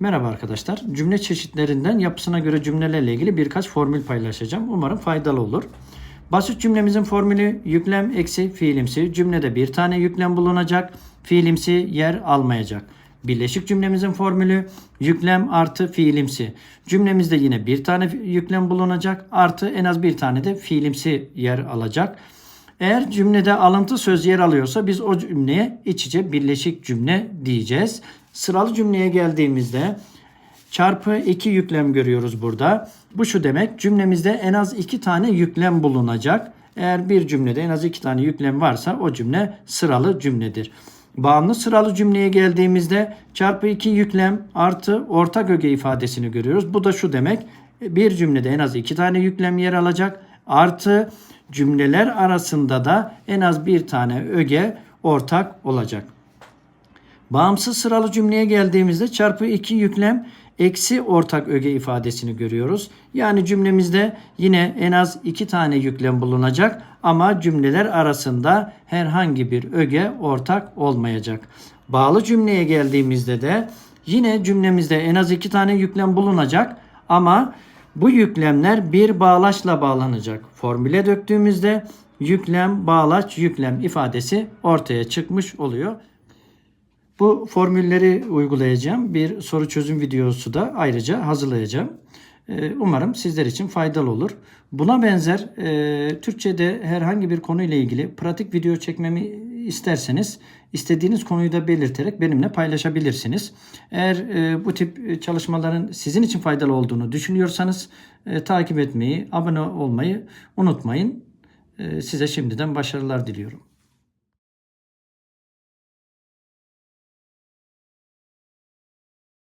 Merhaba arkadaşlar. Cümle çeşitlerinden yapısına göre cümlelerle ilgili birkaç formül paylaşacağım. Umarım faydalı olur. Basit cümlemizin formülü yüklem eksi fiilimsi. Cümlede bir tane yüklem bulunacak. Fiilimsi yer almayacak. Birleşik cümlemizin formülü yüklem artı fiilimsi. Cümlemizde yine bir tane yüklem bulunacak. Artı en az bir tane de fiilimsi yer alacak. Eğer cümlede alıntı söz yer alıyorsa biz o cümleye iç içe birleşik cümle diyeceğiz. Sıralı cümleye geldiğimizde çarpı 2 yüklem görüyoruz burada. Bu şu demek cümlemizde en az 2 tane yüklem bulunacak. Eğer bir cümlede en az 2 tane yüklem varsa o cümle sıralı cümledir. Bağımlı sıralı cümleye geldiğimizde çarpı 2 yüklem artı ortak öge ifadesini görüyoruz. Bu da şu demek bir cümlede en az 2 tane yüklem yer alacak artı cümleler arasında da en az bir tane öge ortak olacak. Bağımsız sıralı cümleye geldiğimizde çarpı 2 yüklem eksi ortak öge ifadesini görüyoruz. Yani cümlemizde yine en az 2 tane yüklem bulunacak ama cümleler arasında herhangi bir öge ortak olmayacak. Bağlı cümleye geldiğimizde de yine cümlemizde en az 2 tane yüklem bulunacak ama bu yüklemler bir bağlaçla bağlanacak. Formüle döktüğümüzde yüklem, bağlaç, yüklem ifadesi ortaya çıkmış oluyor. Bu formülleri uygulayacağım. Bir soru çözüm videosu da ayrıca hazırlayacağım. Ee, Umarım sizler için faydalı olur. Buna benzer e, Türkçe'de herhangi bir konuyla ilgili pratik video çekmemi isterseniz istediğiniz konuyu da belirterek benimle paylaşabilirsiniz. Eğer e, bu tip çalışmaların sizin için faydalı olduğunu düşünüyorsanız e, takip etmeyi, abone olmayı unutmayın. E, size şimdiden başarılar diliyorum.